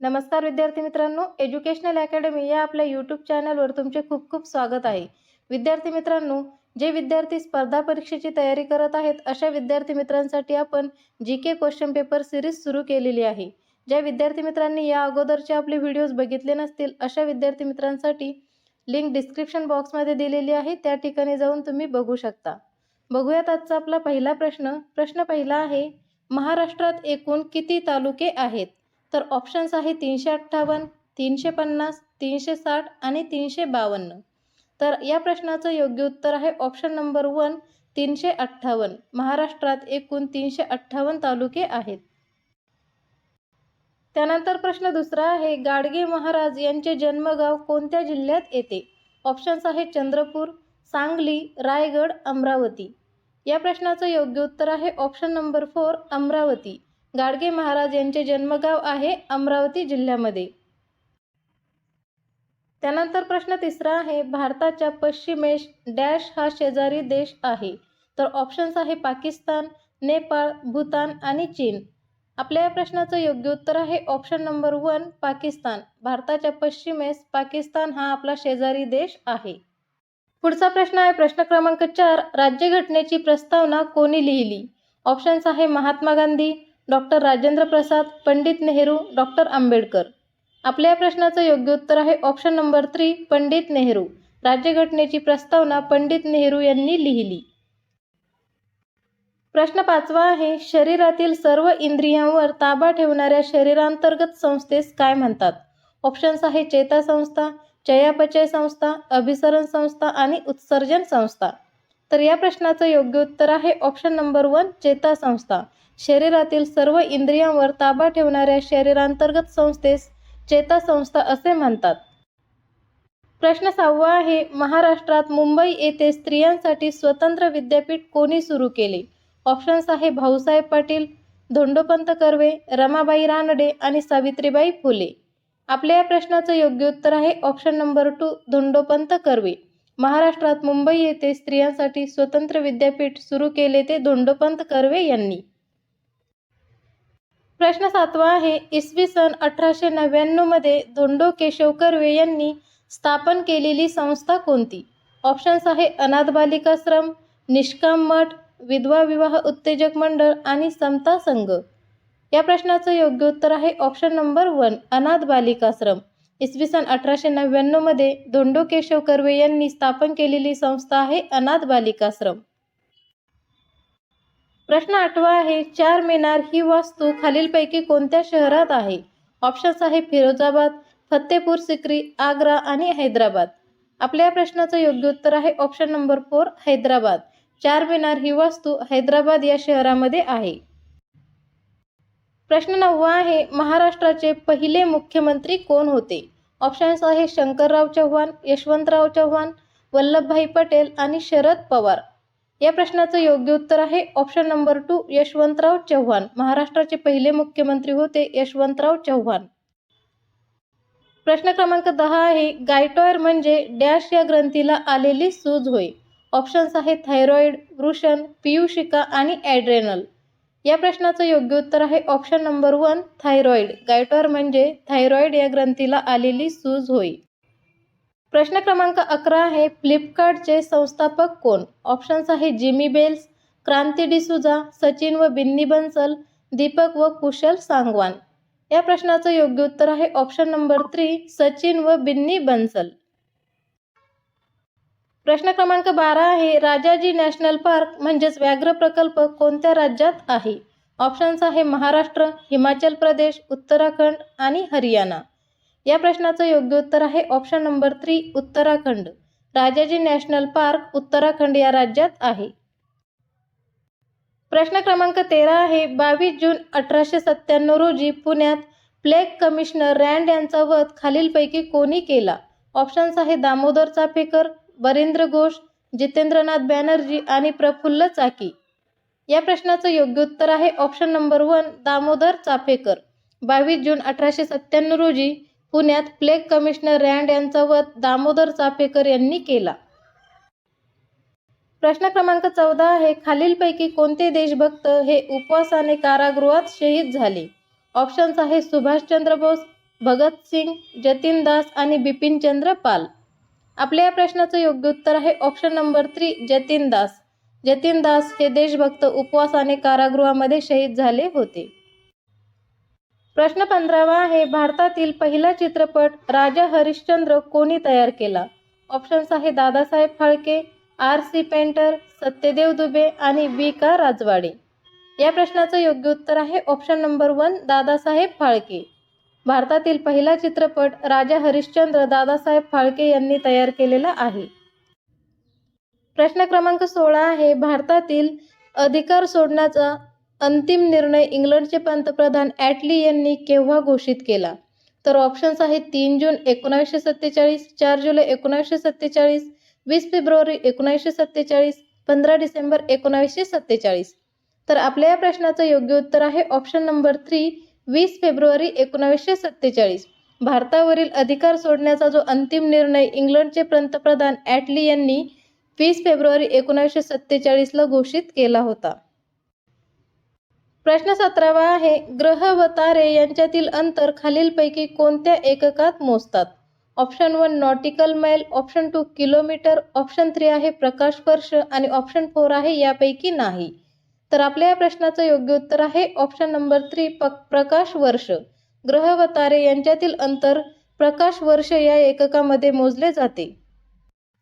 नमस्कार विद्यार्थी मित्रांनो एज्युकेशनल अकॅडमी या आपल्या यूट्यूब चॅनलवर तुमचे खूप खूप स्वागत आहे. विद्यार्थी मित्रांनो जे विद्यार्थी स्पर्धा परीक्षेची तयारी करत आहेत अशा विद्यार्थी मित्रांसाठी आपण G K question paper series सुरू केलेली आहे. ज्या विद्यार्थी मित्रांनी या अगोदरचे आपले व्हिडिओज बघितले नसतील अशा विद्यार्थी मित्रांसाठी लिंक डिस्क्रिप्शन बॉक्समध्ये दिलेली आहे. त्या ठिकाणी जाऊन तुम्ही बघू शकता. बघूयात आजचा आपला पहिला प्रश्न. प्रश्न पहिला आहे महाराष्ट्रात एकूण किती तालुके आहेत? तर ऑप्शन्स आहे तीनशे अठ्ठावन्न तीनशे पन्नास तीनशे साठ आणि तीनशे बावन्न. तर या प्रश्नाचं योग्य उत्तर आहे ऑप्शन नंबर वन तीनशे अठ्ठावन्न. महाराष्ट्रात एकूण तीनशे अठ्ठावन्न तालुके आहेत. त्यानंतर प्रश्न दुसरा आहे गाडगे महाराज यांचे जन्मगाव कोणत्या जिल्ह्यात येते? ऑप्शन्स आहे चंद्रपूर सांगली रायगड अमरावती. या प्रश्नाचं योग्य उत्तर आहे option number four Amravati. Gadge Maharaj यांचे जन्मगाव आहे अमरावती जिल्ह्यामध्ये. त्यानंतर प्रश्न तिसरा आहे भारताच्या पश्चिमेश डॅश हा शेजारी देश आहे. तर ऑप्शन्स आहे पाकिस्तान नेपाळ भूतान आणि चीन. आपल्या या प्रश्नाचं योग्य उत्तर आहे ऑप्शन नंबर वन पाकिस्तान. भारताच्या पश्चिमेस पाकिस्तान हा आपला शेजारी देश आहे. पुढचा प्रश्न आहे प्रश्न क्रमांक चार राज्यघटनेची प्रस्तावना कोणी लिहिली? ऑप्शन्स आहे महात्मा गांधी डॉक्टर राजेंद्र प्रसाद पंडित नेहरू डॉक्टर आंबेडकर. आपल्या प्रश्नाचं योग्य उत्तर आहे option number three Pandit Nehru. राज्यघटनेची प्रस्तावना पंडित नेहरू यांनी लिहिली. प्रश्न पाचवा आहे शरीरातील सर्व इंद्रियांवर ताबा ठेवणाऱ्या शरीरांतर्गत संस्थेस काय म्हणतात? ऑप्शन्स आहे चेता संस्था चयापचय संस्था अभिसरण संस्था आणि उत्सर्जन संस्था. तर या प्रश्नाचं योग्य उत्तर आहे ऑप्शन नंबर वन चेता संस्था. शरीरातील सर्व इंद्रियांवर ताबा ठेवणाऱ्या शरीरांतर्गत संस्थेस चेता संस्था असे म्हणतात. प्रश्न सहावा आहे महाराष्ट्रात मुंबई येथे स्त्रियांसाठी स्वतंत्र विद्यापीठ कोणी सुरू केले? ऑप्शन्स आहे भाऊसाहेब पाटील धोंडोपंत कर्वे रमाबाई रानडे आणि सावित्रीबाई फुले. आपल्या या प्रश्नाचं योग्य उत्तर आहे option number two Dhondopant Karve. महाराष्ट्रात मुंबई येथे स्त्रियांसाठी स्वतंत्र विद्यापीठ सुरू केले ते धोंडोपंत कर्वे यांनी. प्रश्न सातवा आहे. इसवी सन अठराशे नव्याण्णवमध्ये धोंडो केशव कर्वे यांनी स्थापन केलेली संस्था कोणती? ऑप्शन्स आहे अनाथ बालिकाश्रम निष्काम मठ विधवा विवाह उत्तेजक मंडळ आणि समता संघ. या प्रश्नाचं योग्य उत्तर आहे ऑप्शन नंबर वन अनाथ बालिकाश्रम इसवी सन अठराशे नव्याण्णवमध्ये धोंडो केशव कर्वे यांनी स्थापन केलेली संस्था आहे अनाथ बालिकाश्रम प्रश्न आठवा आहे चार मिनार ही वास्तू खालीलपैकी कोणत्या शहरात आहे? ऑप्शन्स आहे फिरोजाबाद फतेपूर सिक्री आग्रा आणि हैदराबाद. आपल्या प्रश्नाचं योग्य उत्तर आहे ऑप्शन नंबर फोर हैदराबाद. चार मिनार ही वास्तू हैदराबाद या शहरामध्ये आहे. प्रश्न नववा आहे महाराष्ट्राचे पहिले मुख्यमंत्री कोण होते? ऑप्शन्स आहे शंकरराव चव्हाण यशवंतराव चव्हाण वल्लभभाई पटेल आणि शरद पवार. या प्रश्नाचं योग्य उत्तर आहे. Option number two Yashwantrao Chavan. महाराष्ट्राचे पहिले मुख्यमंत्री होते यशवंतराव चव्हाण. प्रश्न क्रमांक दहा आहे. गायटॉयर म्हणजे डॅश या ग्रंथीला आलेली सूज होय. ऑप्शन्स आहे थायरॉइड वृषण पियुशिका आणि ॲड्रेनल. या प्रश्नाचं योग्य उत्तर आहे. Option number one thyroid goitre म्हणजे थायरॉइड या ग्रंथीला आलेली सूज होय. प्रश्न क्रमांक अकरा आहे फ्लिपकार्टचे संस्थापक कोण? ऑप्शन्स आहे जिमी बेल्स क्रांती डिसुजा सचिन व बिन्नी बन्सल दीपक व कुशल सांगवान. या प्रश्नाचं योग्य उत्तर आहे ऑप्शन नंबर थ्री सचिन व बिन्नी बन्सल. प्रश्न क्रमांक बारा आहे राजाजी नॅशनल पार्क म्हणजेच व्याघ्र प्रकल्प कोणत्या राज्यात आहे? ऑप्शन्स आहे महाराष्ट्र हिमाचल प्रदेश उत्तराखंड आणि हरियाणा. या प्रश्नाचं योग्य उत्तर आहे option number three Uttarakhand. Rajaji national park Uttarakhand या राज्यात आहे. प्रश्न क्रमांक तेरा आहे बावीस जून अठराशे सत्त्याण्णव रोजी पुण्यात प्लेग कमिशनर रँड यांचा वध खालीलपैकी कोणी केला? ऑप्शन्स आहे दामोदर चाफेकर बरेंद्र घोष जितेंद्रनाथ बॅनर्जी आणि प्रफुल्ल चाकी. या प्रश्नाचं योग्य उत्तर आहे option number one Damodar Chapekar बावीस जून अठराशे सत्त्याण्णव रोजी पुण्यात प्लेग कमिशनर रँड यांचा वध दामोदर चाफेकर यांनी केला. प्रश्न क्रमांक चौदा आहे खालीलपैकी कोणते देशभक्त हे उपवासाने कारागृहात शहीद झाले? ऑप्शन्स आहे सुभाषचंद्र बोस भगतसिंग जतीन दास आणि बिपिनचंद्र पाल. आपल्या या प्रश्नाचं योग्य उत्तर आहे option number three Jatin Das. Jatin Das हे देशभक्त उपवासाने कारागृहामध्ये शहीद झाले होते. प्रश्न पंधरावा आहे भारतातील पहिला चित्रपट राजा हरिश्चंद्र कोणी तयार केला? ऑप्शन्स आहे Dadasaheb Phalke R C painter Satyadev Dubey आणि बी का राजवाडे. या प्रश्नाचं योग्य उत्तर आहे option number one Dadasaheb Phalke. भारतातील पहिला चित्रपट राजा हरिश्चंद्र दादासाहेब फाळके यांनी तयार केलेला आहे. प्रश्न क्रमांक सोळा आहे भारतातील अधिकार सोडण्याचा अंतिम निर्णय इंग्लंडचे पंतप्रधान ॲटली यांनी केव्हा घोषित केला? तर ऑप्शन्स आहेत तीन जून एकोणावीसशे सत्तेचाळीस चार जुलै एकोणावीसशे सत्तेचाळीस वीस फेब्रुवारी एकोणावीसशे सत्तेचाळीस पंधरा डिसेंबर एकोणावीसशे सत्तेचाळीस. तर आपल्या या प्रश्नाचं योग्य उत्तर आहे ऑप्शन नंबर थ्री वीस फेब्रुवारी एकोणावीसशे सत्तेचाळीस. भारतावरील अधिकार सोडण्याचा जो अंतिम निर्णय इंग्लंडचे पंतप्रधान ॲटली यांनी वीस फेब्रुवारी एकोणावीसशे सत्तेचाळीसला घोषित केला होता. प्रश्न सतरावा आहे ग्रह व तारे यांच्यातील अंतर खालीलपैकी कोणत्या एककात मोजतात? Option one nautical mile option two kilometre option three आहे प्रकाश वर्ष आणि ऑप्शन फोर आहे यापैकी नाही. तर आपल्या या प्रश्नाचं योग्य उत्तर आहे ऑप्शन नंबर थ्री प प्रकाश वर्ष ग्रह व तारे यांच्यातील अंतर प्रकाश वर्ष या एककामध्ये मोजले जाते.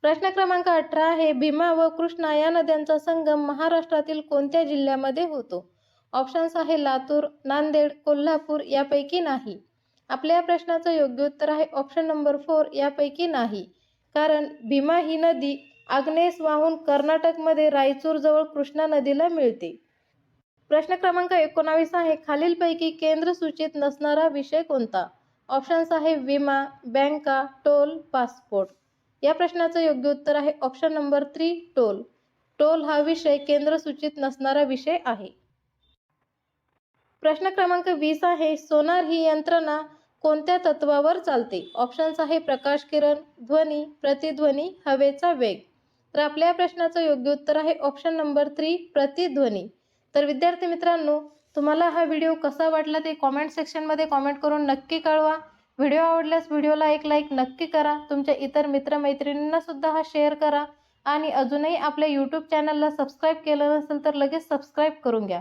प्रश्न क्रमांक अठरा आहे भीमा व कृष्णा या नद्यांचा संगम महाराष्ट्रातील कोणत्या जिल्ह्यामध्ये होतो? ऑप्शन्स आहे लातूर नांदेड कोल्हापूर यापैकी नाही. आपल्या या प्रश्नाचं योग्य उत्तर आहे ऑप्शन नंबर फोर यापैकी नाही. कारण भीमा ही नदी आग्नेस वाहून कर्नाटकमध्ये रायचूरजवळ कृष्णा नदीला मिळते. प्रश्न क्रमांक एकोणावीस आहे खालीलपैकी केंद्र सूचित नसणारा विषय कोणता? ऑप्शन्स आहे विमा बँका टोल पासपोर्ट. या प्रश्नाचं योग्य उत्तर आहे option number three toll. Toll हा विषय केंद्र सूचित नसणारा विषय आहे. प्रश्न क्रमांक वीस आहे सोनार ही यंत्रणा कोणत्या तत्वावर चालते ऑप्शन्स आहे प्रकाश किरण ध्वनी प्रतिध्वनी हवेचा वेग तर आपल्या प्रश्नाचं योग्य उत्तर आहे ऑप्शन नंबर थ्री प्रतिध्वनी. तर विद्यार्थी मित्रांनो तुम्हाला हा व्हिडिओ कसा वाटला ते कॉमेंट सेक्शनमध्ये कॉमेंट करून नक्की कळवा. व्हिडिओ आवडल्यास व्हिडिओला एक लाईक नक्की करा. तुमच्या इतर मित्रमैत्रिणींना सुद्धा हा शेअर करा. आणि अजूनही आपल्या यूट्यूब चॅनलला सबस्क्राईब केलं नसेल तर लगेच सबस्क्राईब करून घ्या.